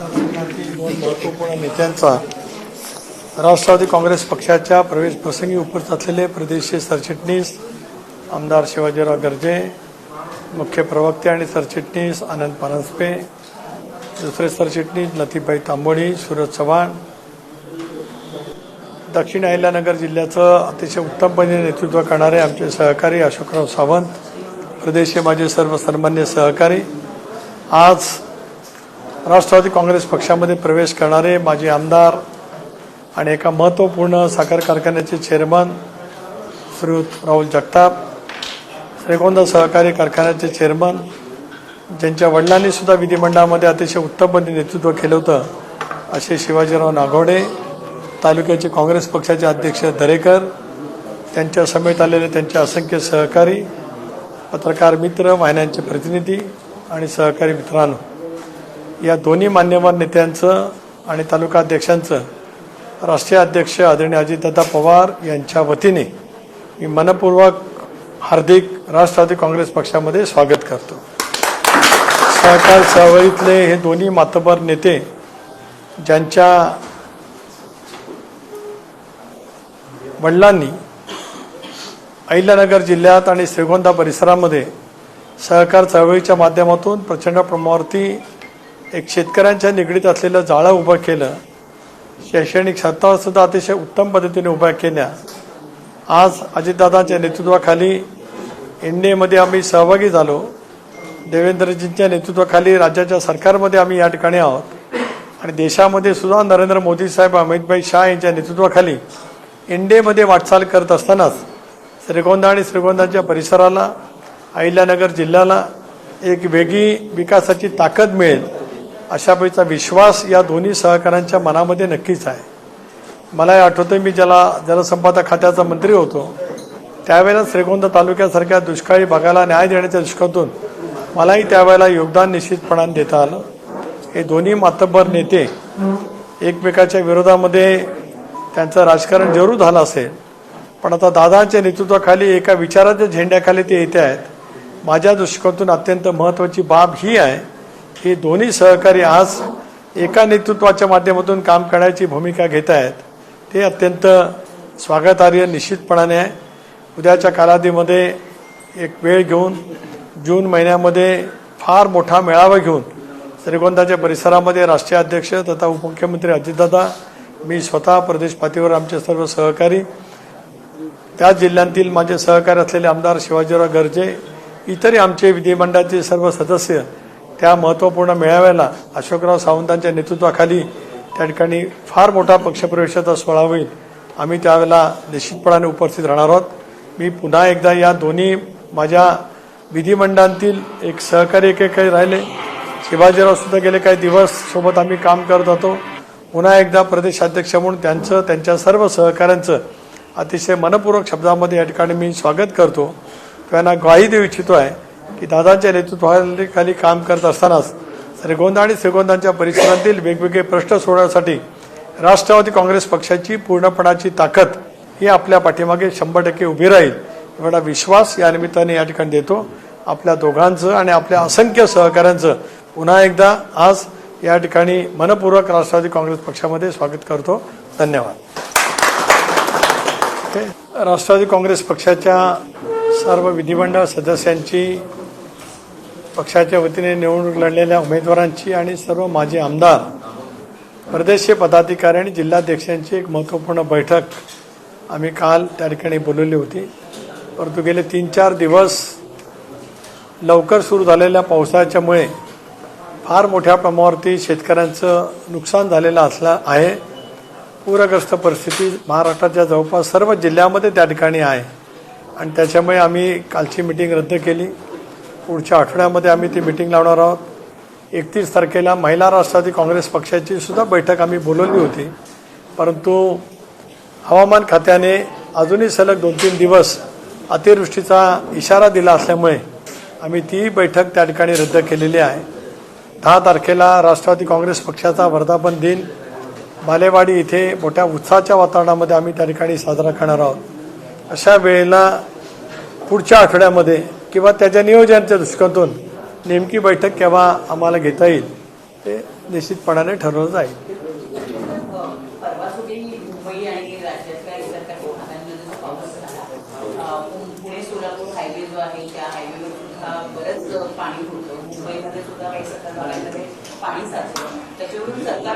मतदारसंघातील दोन महत्त्वपूर्ण नेत्यांचा राष्ट्रवादी काँग्रेस पक्षाच्या प्रवेश प्रसंगी उपस्थित असलेले प्रदेशचे सरचिटणीस आमदार शिवाजीराव गर्जे मुख्य प्रवक्ते आणि सरचिटणीस आनंद परांजपे दुसरे सरचिटणीस लतीबाई तांबोळी सूरज चव्हाण. दक्षिण अहिल्यानगर जिल्ह्याचं अतिशय उत्तमपणे नेतृत्व करणारे आमचे सहकारी अशोकराव सावंत प्रदेशचे माझे सर्व सन्मान्य सहकारी. आज राष्ट्रवादी काँग्रेस पक्षामध्ये प्रवेश करणारे माजी आमदार आणि एका महत्त्वपूर्ण साखर कारखान्याचे चेअरमन श्रीयुत राहुल जगताप श्रीगोंदा सहकारी कारखान्याचे चेअरमन ज्यांच्या वडिलांनी सुद्धा विधिमंडळामध्ये अतिशय उत्तमपणे नेतृत्व केलं होतं असे शिवाजीराव नागोडे तालुक्याचे काँग्रेस पक्षाचे अध्यक्ष दरेकर त्यांच्या समेत आलेले त्यांचे असंख्य सहकारी पत्रकार मित्र वाहिन्यांचे प्रतिनिधी आणि सहकारी मित्रांनो. या दोन्ही मान्यवर नेत्यांचं आणि तालुका अध्यक्षांचं राष्ट्रीय अध्यक्ष आदरणीय अजितदादा पवार यांच्या वतीने मी मनपूर्वक हार्दिक राष्ट्रवादी काँग्रेस पक्षामध्ये स्वागत करतो. सहकार चळवळीतले हे दोन्ही मातबर नेते ज्यांच्या वडिलांनी अहिल्यानगर जिल्ह्यात आणि श्रीगोंदा परिसरामध्ये सहकार चळवळीच्या माध्यमातून प्रचंड प्रमाणावरती एक शेतकऱ्यांच्या निगडीत असलेलं जाळं उभं केलं शैक्षणिक संस्थासुद्धा अतिशय उत्तम पद्धतीने उभ्या केल्या. आज अजितदादांच्या नेतृत्वाखाली एन आम्ही सहभागी झालो. देवेंद्रजींच्या नेतृत्वाखाली राज्याच्या सरकारमध्ये आम्ही या ठिकाणी आहोत. आणि देशामध्ये सुद्धा नरेंद्र मोदी साहेब अमितभाई शाह यांच्या नेतृत्वाखाली एन वाटचाल करत असतानाच श्रीगोंदा आणि श्रीगोंदाच्या परिसराला अहिल्यानगर जिल्ह्याला एक वेगळी विकासाची ताकद मिळेल. अशा विश्वास या दोन्ही सहकाऱ्यांच्या मनामध्ये नक्कीच आहे. मला आठवतं मी ज्याला जलसंपदा खात्याचा मंत्री होतो त्यावेळेला श्रीगोंदा तालुक्यासारख्या दुष्काळी भागाला न्याय देण्याच्या दृष्टीतून मलाही त्यावेळेला योगदान निश्चितपणाने देता आलं. हे दोन्ही मातब्बर नेते एकमेकाच्या विरोधामध्ये त्यांचं राजकारण जरूर झालं असेल पण आता दादांच्या नेतृत्वाखाली एका विचाराच्या झेंड्याखाली ते येते आहेत. माझ्या दृष्टिकोनातून अत्यंत महत्त्वाची बाब ही आहे की दोन्ही सहकारी आज एका नेतृत्वाच्या माध्यमातून काम करण्याची भूमिका घेत आहेत ते अत्यंत स्वागतार्ह निश्चितपणाने आहे. उद्याच्या कालावधीमध्ये एक वेळ घेऊन जून महिन्यामध्ये फार मोठा मेळावा घेऊन श्रीगोंदाच्या परिसरामध्ये राष्ट्रीय अध्यक्ष तथा उपमुख्यमंत्री अजितदादा मी स्वतः प्रदेश पातळीवर आमचे सर्व सहकारी त्या जिल्ह्यांतील माझे सहकारी असलेले आमदार शिवाजीराव गर्जे इतरही आमचे विधिमंडळाचे सर्व सदस्य त्या महत्त्वपूर्ण मेळाव्याला अशोकराव सावंतांच्या नेतृत्वाखाली त्या ठिकाणी फार मोठा पक्षप्रवेशाचा सोहळा होईल. आम्ही त्यावेळेला निश्चितपणाने उपस्थित राहणार आहोत. मी पुन्हा एकदा या दोन्ही माझ्या विधिमंडळातील एक सहकारी एक काही राहिले. शिवाजीराव सुद्धा गेले काही दिवस सोबत आम्ही काम करत होतो. पुन्हा एकदा प्रदेशाध्यक्ष म्हणून त्यांचं त्यांच्या सर्व सहकाऱ्यांचं अतिशय मनपूर्वक शब्दामध्ये या ठिकाणी मी स्वागत करतो. त्यांना ग्वाही देऊ इच्छितो आहे. की दादांच्या नेतृत्वाखाली काम करत असतानाच श्रीगोंदा आणि श्रीगोंदांच्या परिसरातील वेगवेगळे प्रश्न सोडवण्यासाठी राष्ट्रवादी काँग्रेस पक्षाची पूर्णपणाची ताकद ही आपल्या पाठीमागे शंभर टक्के उभी राहील. एवढा विश्वास या निमित्ताने या ठिकाणी देतो. आपल्या दोघांचं आणि आपल्या असंख्य सहकाऱ्यांचं पुन्हा एकदा आज या ठिकाणी मनपूर्वक राष्ट्रवादी काँग्रेस पक्षामध्ये स्वागत करतो. धन्यवाद. राष्ट्रवादी काँग्रेस पक्षाच्या सर्व विधिमंडळ सदस्यांची पक्षाच्या वतीने निवडणूक लढलेल्या उमेदवारांची आणि सर्व माजी आमदार प्रदेशचे पदाधिकारी आणि जिल्हाध्यक्षांची एक महत्त्वपूर्ण बैठक आम्ही काल त्या ठिकाणी बोलवली होती. परंतु गेले तीन चार दिवस लवकर सुरू झालेल्या पावसाच्यामुळे फार मोठ्या प्रमाणावरती शेतकऱ्यांचं नुकसान झालेलं असलं आहे. पूरग्रस्त परिस्थिती महाराष्ट्राच्या जवळपास सर्व जिल्ह्यामध्ये त्या ठिकाणी आहे. आणि त्याच्यामुळे आम्ही कालची मिटिंग रद्द केली. पुढच्या आठवड्यामध्ये आम्ही ती मिटिंग लावणार आहोत. एकतीस तारखेला महिला राष्ट्रवादी काँग्रेस पक्षाची सुद्धा बैठक आम्ही बोलवली होती. परंतु हवामान खात्याने अजूनही सलग दोन तीन दिवस अतिवृष्टीचा इशारा दिला असल्यामुळे आम्ही ती बैठक त्या ठिकाणी रद्द केलेली आहे. दहा तारखेला राष्ट्रवादी काँग्रेस पक्षाचा वर्धापन दिन. बालेवाडी इथे मोठ्या उत्साहाच्या वातावरणामध्ये आम्ही त्या ठिकाणी साजरा करणार आहोत. अशा वेळेला पुढच्या आठवड्यामध्ये किंवा त्याच्या नियोजनाच्या दृष्टिकोनातून नेमकी बैठक केव्हा आम्हाला घेता येईल ते निश्चितपणाने ठरवलं जाईल.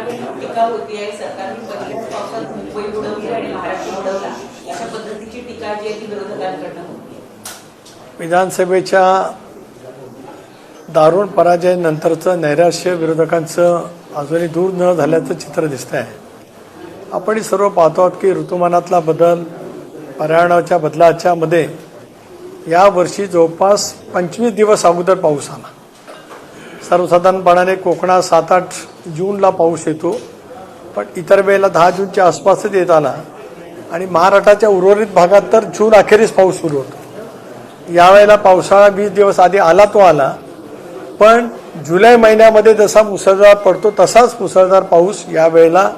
आहे. टीका होती आहे. मुंबई बुडवली आणि महाराष्ट्र बुडवला अशा पद्धतीची टीका जी आहे ती विरोधकांकडनं विधानसभेच्या दारुण पराजयानंतरचं नैराश्य विरोधकांचं अजूनही दूर न झाल्याचं चित्र दिसतं आहे आपण सर्व पाहतो आहोत की ऋतुमानातला बदल पर्यावरणाच्या बदलाच्या मध्ये यावर्षी जवळपास पंचवीस दिवस अगोदर पाऊस आला. सर्वसाधारणपणाने कोकणात सात आठ जूनला पाऊस येतो पण इतर वेळेला दहा जूनच्या आसपासच येत आला. आणि महाराष्ट्राच्या उर्वरित भागात तर जून अखेरीस पाऊस सुरू होतो. यावेळेला पावसाळा वीस दिवस आधी आला तो आला. पण जुलै महिन्यामध्ये जसा मुसळधार पडतो तसाच मुसळधार पाऊस यावेळेला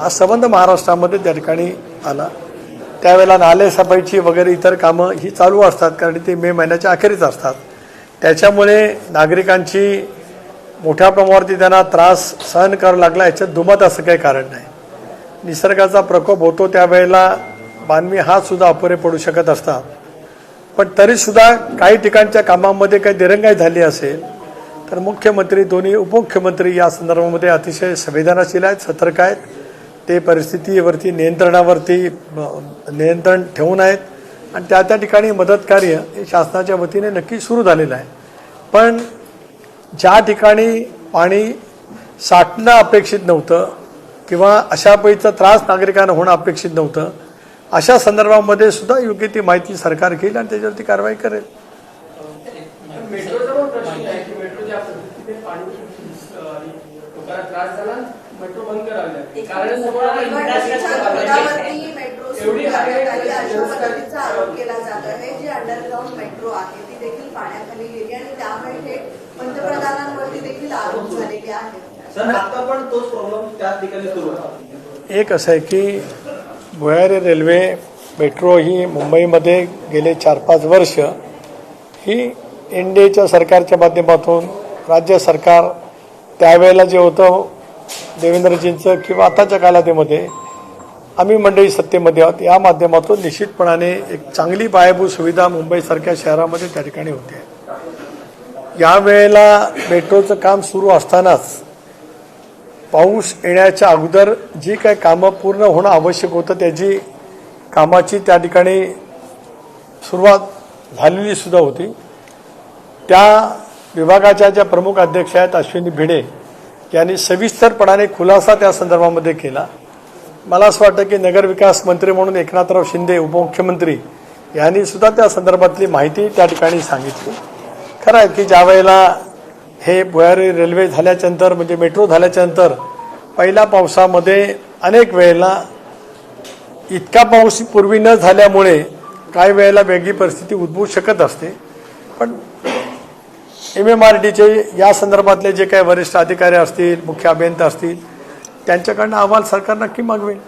हा संबंध महाराष्ट्रामध्ये त्या ठिकाणी आला. त्यावेळेला नाले सफाईची वगैरे इतर कामं ही चालू असतात कारण ते मे महिन्याच्या अखेरीच असतात. त्याच्यामुळे नागरिकांची मोठ्या प्रमाणावरती त्यांना त्रास सहन करावा लागला याच्यात दुमत असं काही कारण नाही. निसर्गाचा प्रकोप होतो त्यावेळेला मानवी हातसुद्धा अपुरे पडू शकत असतात. पण तरीसुद्धा काही ठिकाणच्या कामामध्ये काही दिरंगाई झाली असेल तर मुख्यमंत्री दोन्ही उपमुख्यमंत्री या संदर्भामध्ये अतिशय संवेदनाशील आहेत सतर्क आहेत. ते परिस्थितीवरती नियंत्रणावरती नियंत्रण ठेवून आहेत. आणि त्या त्या ठिकाणी मदत कार्य हे शासनाच्या वतीने नक्की सुरू झालेलं आहे. पण ज्या ठिकाणी पाणी साठणं अपेक्षित नव्हतं किंवा अशा पैचा त्रास नागरिकांना होणं अपेक्षित नव्हतं अशा संदर्भामध्ये सुद्धा योग्य ती माहिती सरकार घेईल आणि त्याच्यावरती कारवाई करेल. मेट्रोचा पण प्रश्न आहे की मेट्रो ज्या पद्धतीने पाणी अं, लोकांना त्रास झाला मेट्रो बंद करावी लागली कारण समोर आता महाराष्ट्राच्या पदावरती मेट्रो सुरू एवढी करण्यात आहे आली अशा व्यवस्था- पद्धतीचा आरोप केला जात आहे. जी अंडरग्राऊंड मेट्रो आहे ती देखील पाण्याखाली गेली आणि त्यामुळे थेट पंतप्रधानांवरती देखील आरोप झालेले आहेत. सर आता पण तोच प्रॉब्लेम त्याच ठिकाणी सुरू आहे. एक असं आहे की भुयारी रेल्वे मेट्रो ही मुंबईमध्ये गेले चार पाच वर्ष ही एन डी एच्या सरकारच्या माध्यमातून राज्य सरकार त्यावेळेला जे होतं देवेंद्रजींचं किंवा आताच्या कालावधीमध्ये आम्ही मंडळी सत्तेमध्ये आहोत या माध्यमातून निश्चितपणाने एक चांगली पायाभूत सुविधा मुंबईसारख्या शहरामध्ये त्या ठिकाणी होते. यावेळेला मेट्रोचं काम सुरू असतानाच पाऊस येण्याच्या अगोदर जी काही कामं पूर्ण होणं आवश्यक होतं त्याची कामाची त्या ठिकाणी सुरुवात झालेली सुद्धा होती. त्या विभागाच्या ज्या प्रमुख अध्यक्ष आहेत अश्विनी भिडे यांनी सविस्तरपणाने खुलासा त्या संदर्भामध्ये केला. मला असं वाटतं की नगरविकास मंत्री म्हणून एकनाथराव शिंदे उपमुख्यमंत्री यांनी सुद्धा त्या संदर्भातली माहिती त्या ठिकाणी सांगितली. खरं आहे की ज्या वेळेला हे भुयारी रेल्वे झाल्याच्यानंतर म्हणजे मेट्रो झाल्याच्यानंतर पहिल्या पावसामध्ये अनेक वेळेला इतका पाऊस पूर्वी न झाल्यामुळे काही वेळेला वेगळी परिस्थिती उद्भवू शकत असते. पण एम एम आर डीचे या संदर्भातले जे काही वरिष्ठ अधिकारी असतील मुख्य अभियंता असतील त्यांच्याकडनं अहवाल सरकार नक्की मागवेल.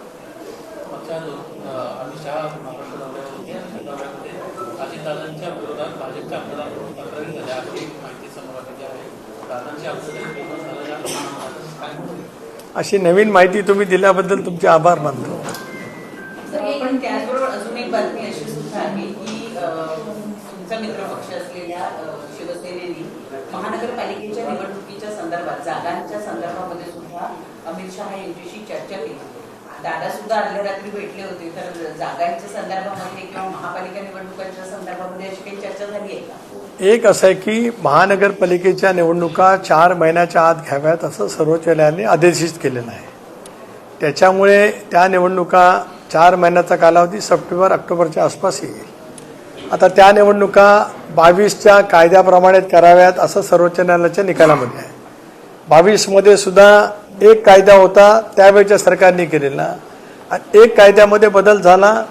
विरोधात भाजपच्या अशी नवीन माहिती तुम्ही दिल्याबद्दल तुमचे आभार मानतो. पण त्याचबरोबर अजून एक बातमी अशी सुद्धा आहे की तुमचा मित्रपक्ष असलेल्या शिवसेनेने महानगरपालिकेच्या निवडणुकीच्या संदर्भात जागांच्या संदर्भामध्ये सुद्धा अमित शहा यांच्याशी चर्चा केली. दादा सुद्धा अर्ध्या रात्री भेटले होते तर जागांच्या संदर्भामध्ये किंवा महापालिका निवडणुकांच्या संदर्भामध्ये अशी काही चर्चा झाली आहे का? एक असं आहे की महानगरपालिकेच्या निवडणुका चार महिन्याच्या आत घ्याव्यात असं सर्वोच्च न्यायालयाने आदेशित केलेलं आहे. त्याच्यामुळे त्या निवडणुका चार महिन्याचा कालावधी सप्टेंबर ऑक्टोबरच्या आसपास येईल. आता त्या निवडणुका बावीसच्या कायद्याप्रमाणे कराव्यात असं सर्वोच्च न्यायालयाच्या निकालामध्ये आहे. बावीसमध्ये सुद्धा एक कायदा होता त्यावेळच्या सरकारने केलेला. एक कायद्यामध्ये बदल झाला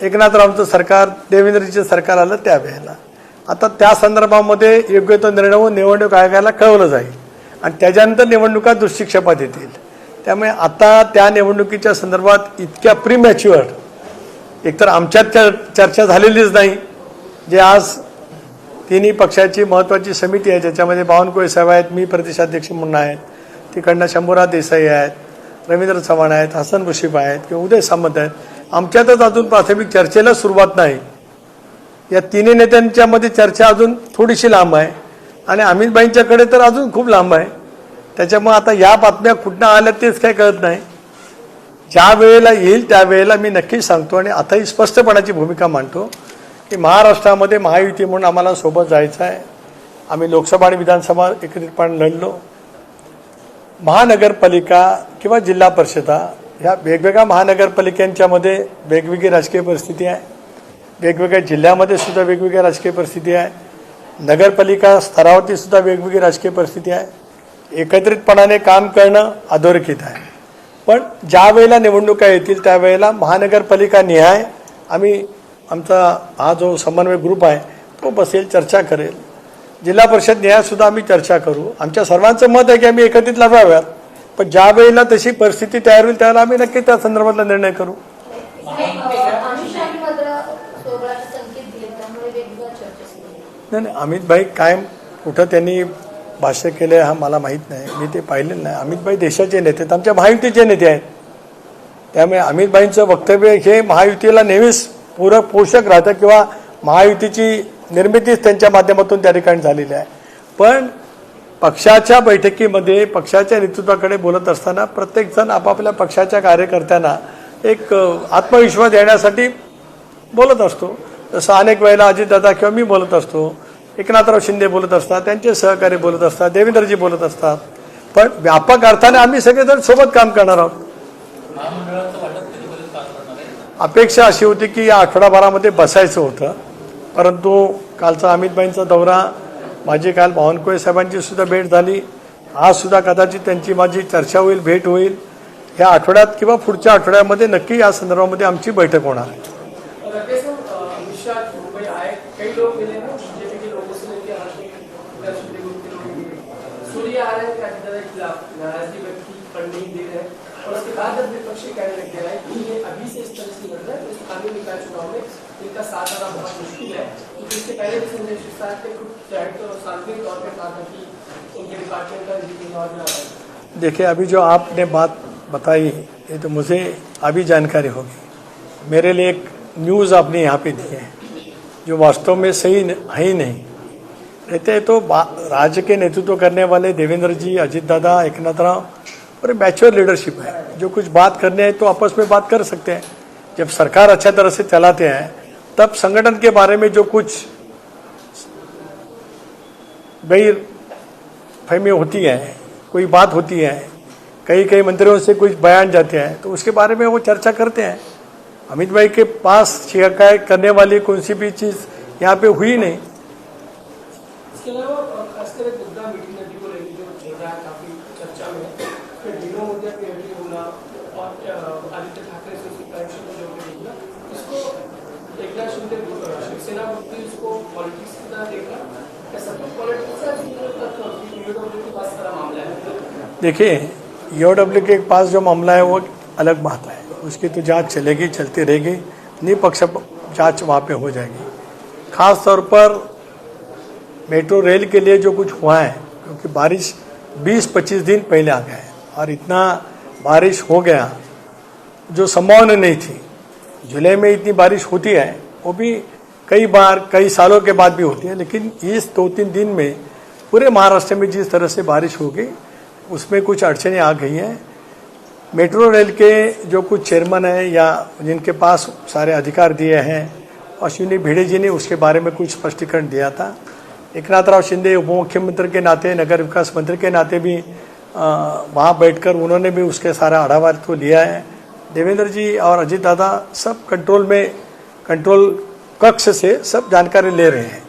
एकनाथरावचं सरकार देवेंद्रजीचं सरकार आलं त्यावेळेला. आता त्या संदर्भामध्ये योग्य तो निर्णय होऊन निवडणूक आयोगाला कळवलं जाईल आणि त्याच्यानंतर निवडणुका दृष्टिक्षेपात येतील. त्यामुळे आता त्या निवडणुकीच्या संदर्भात इतक्या प्रीमॅच्युअर एकतर आमच्यात चर्चा झालेलीच नाही जे आज तिन्ही पक्षाची महत्त्वाची समिती आहे ज्याच्यामध्ये बावनकुळे साहेब आहेत मी प्रदेशाध्यक्ष म्हणून आहेत तिकडनं शंभूराज देसाई आहेत रवींद्र चव्हाण आहेत हसन मुशीफ आहेत किंवा उदय सामंत आहेत. आमच्यातच अजून प्राथमिक चर्चेला सुरुवात नाही. या तिन्ही नेत्यांच्यामध्ये चर्चा अजून थोडीशी लांब आहे. आणि अमितबाईंच्याकडे तर अजून खूप लांब आहे. त्याच्यामुळे आता या बातम्या कुठनं आल्या तेच काही कळत नाही. ज्या वेळेला येईल त्यावेळेला मी नक्कीच सांगतो आणि आताही स्पष्टपणाची भूमिका मांडतो की महाराष्ट्रामध्ये महायुती म्हणून आम्हाला सोबत जायचं आहे. आम्ही लोकसभा आणि विधानसभा एकत्रितपणे लढलो. महानगरपालिका किंवा जिल्हा परिषदा ह्या वेगवेगळ्या महानगरपालिकांच्यामध्ये वेगवेगळी राजकीय परिस्थिती आहे. वेगवेगळ्या जिल्ह्यामध्ये सुद्धा वेगवेगळी राजकीय परिस्थिती आहे. नगरपालिका स्तरावरती सुद्धा वेगवेगळी राजकीय परिस्थिती आहे. एकत्रितपणाने काम करणं अधोरेखित आहे. पण ज्या वेळेला निवडणुका येतील त्यावेळेला महानगरपालिका निहाय आम्ही आमचा हा जो समन्वय ग्रुप आहे तो बसेल चर्चा करेल. जिल्हा परिषद निहायसुद्धा आम्ही चर्चा करू. आमच्या सर्वांचं मत आहे की आम्ही एकत्रित लढाव्यात पण ज्या वेळेला तशी परिस्थिती तयार होईल त्यावेळेला आम्ही नक्की त्या संदर्भातला निर्णय करू. नाही नाही अमितभाई कायम कुठं त्यांनी भाष्य केलं हा मला माहीत नाही. मी ते पाहिलेलं नाही. अमितभाई देशाचे नेते आहेत. आमच्या महायुतीचे नेते आहेत. त्यामुळे अमितभाईंचं वक्तव्य हे महायुतीला नेहमीच पूरक पोषक राहतं किंवा महायुतीची निर्मितीच त्यांच्या माध्यमातून त्या ठिकाणी झालेली आहे. पण पक्षाच्या बैठकीमध्ये पक्षाच्या नेतृत्वाकडे बोलत असताना प्रत्येकजण आपापल्या पक्षाच्या कार्यकर्त्यांना एक आत्मविश्वास देण्यासाठी बोलत असतो. जसं अनेक वेळेला अजितदादा किंवा मी बोलत असतो एकनाथराव शिंदे बोलत असतात त्यांचे सहकारी बोलत असतात देवेंद्रजी बोलत असतात. पण व्यापक अर्थाने आम्ही सगळेजण सोबत काम करणार आहोत. अपेक्षा अशी होती की या आठवडाभरामध्ये बसायचं होतं. परंतु कालचा अमितबाईंचा दौरा माझी काल बावनकुळे साहेबांची सुद्धा भेट झाली. आज सुद्धा कदाचित त्यांची माझी चर्चा होईल भेट होईल. या आठवड्यात किंवा पुढच्या आठवड्यामध्ये नक्की या संदर्भामध्ये आमची बैठक होणार आहे. राकेश साहब, अ, अमित शाह मुंबई आए कई लोग मिले हैं बीजेपी के लोगों से मिलकर यहाँ के राष्ट्रीय ग्रुप के लोग मिले सूर्य आ रहे हैं कि अजित दादा के खिलाफ नाराजगी व्यक्त की पर नहीं दे रहे हैं और उसके बाद जब विपक्षी कहने लग गया है कि ये अभी से इस तरह से लड़ रहे हैं तो स्थानीय निकाय चुनाव में इनका साथ आना बहुत मुश्किल है। क्योंकि इससे पहले भी संजय सिरसाट ने कुछ चाहे तो सार्वजनिक तौर पर कहा था कि उनके डिपार्टमेंट का रिव्यू और में आ रहा है। देखिए अभी जो आपने बात बताई ये तो मुझे अभी जानकारी होगी। मेरे लिए एक न्यूज़ आपने यहाँ पे दी है जो वास्तव में सही न- है ही नहीं। रहते तो बा- राज्य के नेतृत्व करने वाले देवेंद्र जी अजित दादा एकनाथ राव और मैच्योर लीडरशिप है। जो कुछ बात करने हैं तो आपस में बात कर सकते हैं। जब सरकार अच्छा तरह से चलाते हैं तब संगठन के बारे में जो कुछ गैर फहमी होती हैं, कोई बात होती है, कई कई मंत्रियों से कुछ बयान जाते हैं तो उसके बारे में वो चर्चा करते हैं। अमित भाई के पास शिकायत करने वाली कौन सी भी चीज़ यहाँ पे हुई नहीं इसके अलावा अ, खासकर एक मुद्दा मीठी नदी को लेकर जो चल रहा है काफ़ी चर्चा में फिर ढीलों मुद्दे पे एंट्री होना और अ, आदित्य ठाकरे से उसकी कनेक्शन को जोड़ के देखना इसको एकनाथ शिंदे अ, शिवसेना मुक्ति उसको पॉलिटिक्स की तरह देखना या सब कुछ पॉलिटिक्स है ईडब्ल्यू के पास सारा मामला है देखिए ईओडब्ल्यू के पास जो मामला है, वो अलग बात है। उसकी तो जाँच चलेगी, चलती रहेगी। निपक्ष जाँच वहाँ पे हो जाएगी। खास तौर पर मेट्रो रेल के लिए जो कुछ हुआ है, क्योंकि बारिश 20-25 दिन पहले आ गया है, और इतना बारिश हो गया, जो संभावना नहीं थी। जुलाई में इतनी बारिश होती है, वो भी कई बार, कई सालों के बाद भी होती है, लेकिन इस दो तीन दिन में पूरे महाराष्ट्र में जिस तरह से बारिश हो गई उसमें कुछ अड़चने आ गई हैं। मेट्रो रेल के जो कुछ चेयरमैन हैं या जिनके पास सारे अधिकार दिए हैं, अश्विनी भिड़े जी ने उसके बारे में कुछ स्पष्टीकरण दिया था। एकनाथराव शिंदे उप मुख्यमंत्री के नाते, नगर विकास मंत्री के नाते भी वहाँ बैठकर उन्होंने भी उसके सारा आढ़ावा तो लिया है। देवेंद्र जी और अजीत दादा सब कंट्रोल में, कंट्रोल कक्ष से सब जानकारी ले रहे हैं।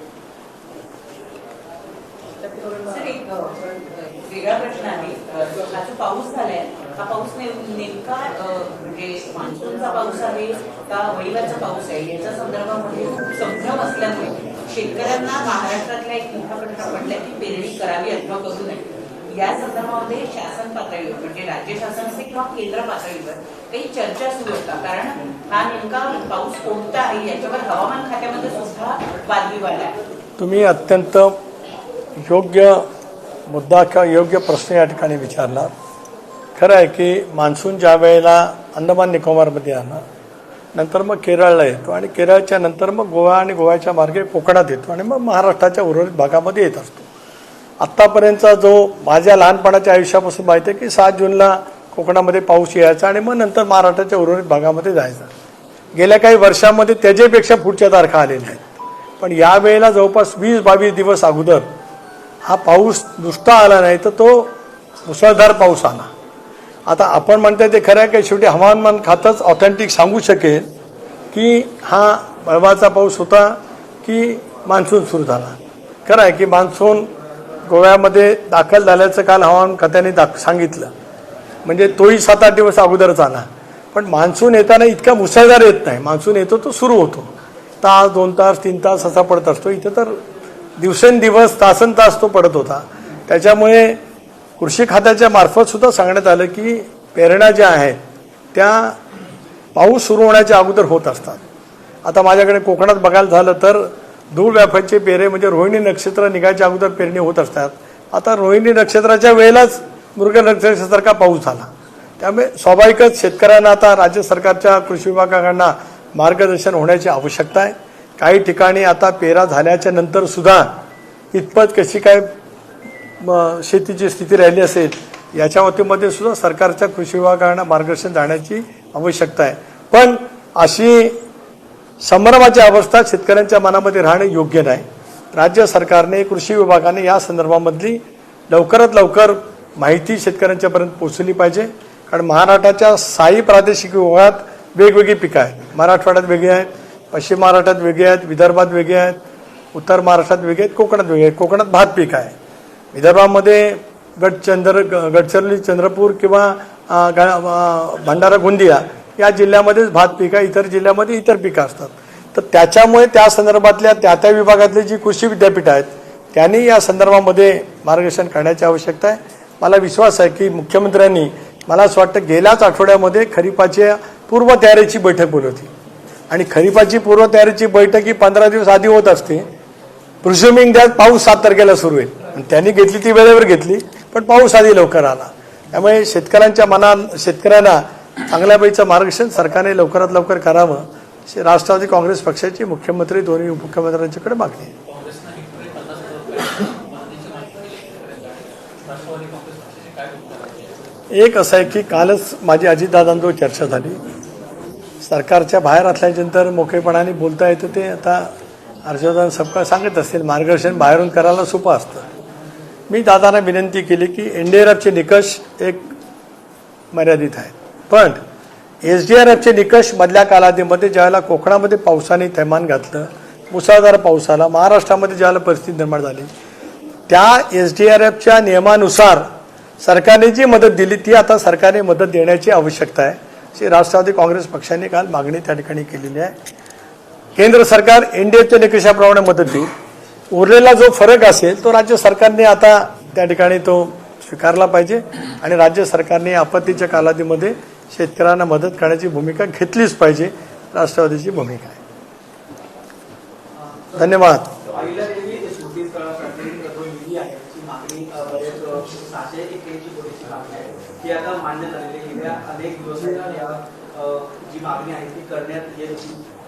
का वडिलाचा पाऊस आहे? याच्या संदर्भामध्ये खूप संभ्रम असल्यामुळे शेतकऱ्यांना महाराष्ट्रातला एक मोठा प्रश्न पडलाय की पेरणी करावी अथवा करू नये. या संदर्भामध्ये शासन पातळीवर म्हणजे राज्य शासन असेल किंवा केंद्र पातळीवर काही चर्चा सुरू होता. कारण हा नेमका पाऊस कोणता आहे याच्यावर हवामान खात्यामध्ये सुद्धा वादविवाद आहे तुम्ही अत्यंत योग्य मुद्दा किंवा योग्य प्रश्न या ठिकाणी विचारला. खरं आहे की मान्सून ज्या वेळेला अंदमान निकोबारमध्ये आला नंतर मग केरळला येतो आणि केरळच्या नंतर मग गोवा आणि गोव्याच्या मार्गे कोकणात येतो आणि मग महाराष्ट्राच्या उर्वरित भागामध्ये येत असतो. आत्तापर्यंतचा जो माझ्या लहानपणाच्या आयुष्यापासून माहिती आहे की सात जूनला कोकणामध्ये पाऊस यायचा आणि मग नंतर महाराष्ट्राच्या उर्वरित भागामध्ये जायचा. गेल्या काही वर्षामध्ये त्याच्यापेक्षा पुढच्या तारखा आलेल्या आहेत. पण यावेळेला जवळपास वीस बावीस दिवस अगोदर हा पाऊस नुसता आला नाही तर तो मुसळधार पाऊस आला. आता आपण म्हणतोय ते खरं आहे की शेवटी हवामान खातंच ऑथेंटिक सांगू शकेल की हा बळवाचा पाऊस होता की मान्सून सुरू झाला. खरं आहे की मान्सून गोव्यामध्ये दाखल झाल्याचं काल हवामान खात्याने दाख सांगितलं. म्हणजे तोही सात आठ दिवस अगोदरच आला. पण मान्सून येताना इतका मुसळधार येत नाही. मान्सून येतो तो सुरू होतो. तास दोन तास तीन तास असा पडत असतो. इथं तर दिवसेंदिवस तासन तास तो पडत होता. त्याच्यामुळे कृषी खात्याच्या मार्फत सुद्धा सांगण्यात आलं की पेरण्या ज्या आहेत त्या पाऊस सुरू होण्याच्या अगोदर होत असतात. आता माझ्याकडे कोकणात बघायला झालं तर धूळ व्यापाचे पेरे म्हणजे रोहिणी नक्षत्र निघायच्या अगोदर पेरणी होत असतात. आता रोहिणी नक्षत्राच्या वेळेलाच मृग नक्षत्रासारखा पाऊस झाला. त्यामुळे स्वाभाविकच शेतकऱ्यांना आता राज्य सरकारच्या कृषी विभागाकडनं मार्गदर्शन होण्याची आवश्यकता आहे. काही ठिकाणी आता पेरा झाल्याच्यानंतर सुद्धा इतपत कशी काय शेतीची स्थिती राहिली असेल याच्या वतीमध्ये सुद्धा सरकारच्या कृषी विभागानं मार्गदर्शन जाण्याची आवश्यकता आहे. पण अशी संभ्रमाची अवस्था शेतकऱ्यांच्या मनामध्ये राहणे योग्य नाही. राज्य सरकारने कृषी विभागाने या संदर्भामधली लवकरात लवकर माहिती शेतकऱ्यांच्यापर्यंत पोहोचली पाहिजे. कारण महाराष्ट्राच्या साई प्रादेशिक विभागात वेगवेगळी पिकं आहेत. मराठवाड्यात वेगळी आहेत पश्चिम महाराष्ट्रात वेगळी आहेत विदर्भात वेगळी आहेत उत्तर महाराष्ट्रात वेगळी आहेत कोकणात वेगळी आहेत. कोकणात भात पीक आहे. विदर्भामध्ये गडचंद्र गडचिरोली चंद्रपूर किंवा भंडारा गोंदिया या जिल्ह्यामध्येच भात पिकं इतर जिल्ह्यामध्ये इतर पिकं असतात. तर त्याच्यामुळे त्या संदर्भातल्या त्या त्या विभागातली जी कृषी विद्यापीठं आहेत त्यांनी या संदर्भामध्ये मार्गदर्शन करण्याची आवश्यकता आहे. मला विश्वास आहे की मुख्यमंत्र्यांनी मला असं वाटतं गेल्याच आठवड्यामध्ये खरीपाच्या पूर्वतयारीची बैठक बोलवली आणि खरीपाची पूर्वतयारीची बैठक ही पंधरा दिवस आधी होत असते. प्रिझ्युमिंग द्यात पाऊस सात तारखेला सुरू होईल. आणि त्यांनी घेतली ती वेळेवर घेतली पण पाऊस आधी लवकर आला. त्यामुळे शेतकऱ्यांच्या मनात शेतकऱ्यांना चांगल्यापैकीचं मार्गदर्शन सरकारने लवकरात लवकर करावं राष्ट्रवादी काँग्रेस पक्षाची मुख्यमंत्री दोन्ही उपमुख्यमंत्र्यांच्याकडे मागणी आहे. एक असं आहे की कालच माझी अजितदादांजवळ चर्चा झाली. सरकारच्या बाहेर असल्यानंतर मोकळेपणाने बोलता येतं ते आता हर्षवर्धन सबका सांगत असतील मार्गदर्शन बाहेरून करायला सोपं असतं. मी दादांना विनंती केली की एन डी आर एफचे निकष एक मर्यादित आहेत. पण एस डी आर एफचे निकष मधल्या कालावधीमध्ये ज्यावेळेला कोकणामध्ये पावसाने थैमान घातलं मुसळधार पावसाला महाराष्ट्रामध्ये ज्यावेळेला परिस्थिती निर्माण झाली त्या एस डी आर एफच्या नियमानुसार सरकारने जी मदत दिली ती आता सरकारने मदत देण्याची आवश्यकता आहे. अशी राष्ट्रवादी काँग्रेस पक्षाने काल मागणी त्या ठिकाणी केलेली आहे. केंद्र सरकार एन डी एफच्या निकषाप्रमाणे मदत देईल. उरलेला जो फरक असेल तो राज्य सरकारने आता त्या ठिकाणी तो स्वीकारला पाहिजे आणि राज्य सरकारने आपत्तीच्या कालावधीमध्ये शेतकऱ्यांना मदत करण्याची भूमिका घेतलीच पाहिजे. राष्ट्रवादीची भूमिका आहे. धन्यवाद. मान्य झालेली अनेक दिवस जी मागणी आहे ती करण्यात येईल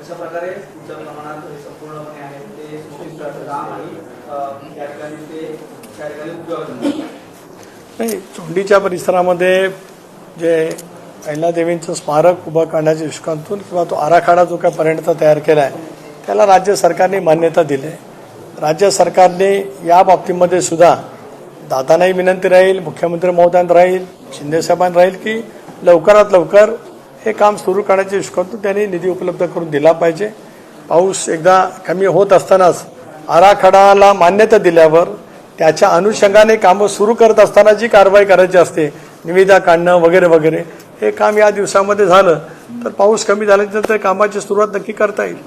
अशा प्रकारे पुढच्या प्रमाणात हे संपूर्णपणे आहे. ते सुट्टी काम आणि त्या ठिकाणी ते त्या ठिकाणी उपयोग नाही चोंडीच्या परिसरामध्ये जे अहिल्यादेवींचं स्मारक उभं करण्याच्या दृष्टिकोनातून किंवा तो आराखडा जो काय पर्यंत तयार केला आहे त्याला राज्य सरकारने मान्यता दिली आहे. राज्य सरकारने या बाबतीमध्ये सुद्धा दादांनाही विनंती राहील मुख्यमंत्री महोदयांत राहील शिंदेसाहेबांना राहील की लवकरात लवकर हे काम सुरू करण्याचे दृष्टिकोनातून त्यांनी निधी उपलब्ध करून दिला पाहिजे. पाऊस एकदा कमी होत असतानाच आराखडाला मान्यता दिल्यावर त्याच्या अनुषंगाने कामं सुरू करत असताना जी कारवाई करायची असते निविदा काढणं वगैरे वगैरे हे काम या दिवसामध्ये झालं. तर पाऊस कमी झाल्यानंतर कामाची सुरुवात नक्की करता येईल.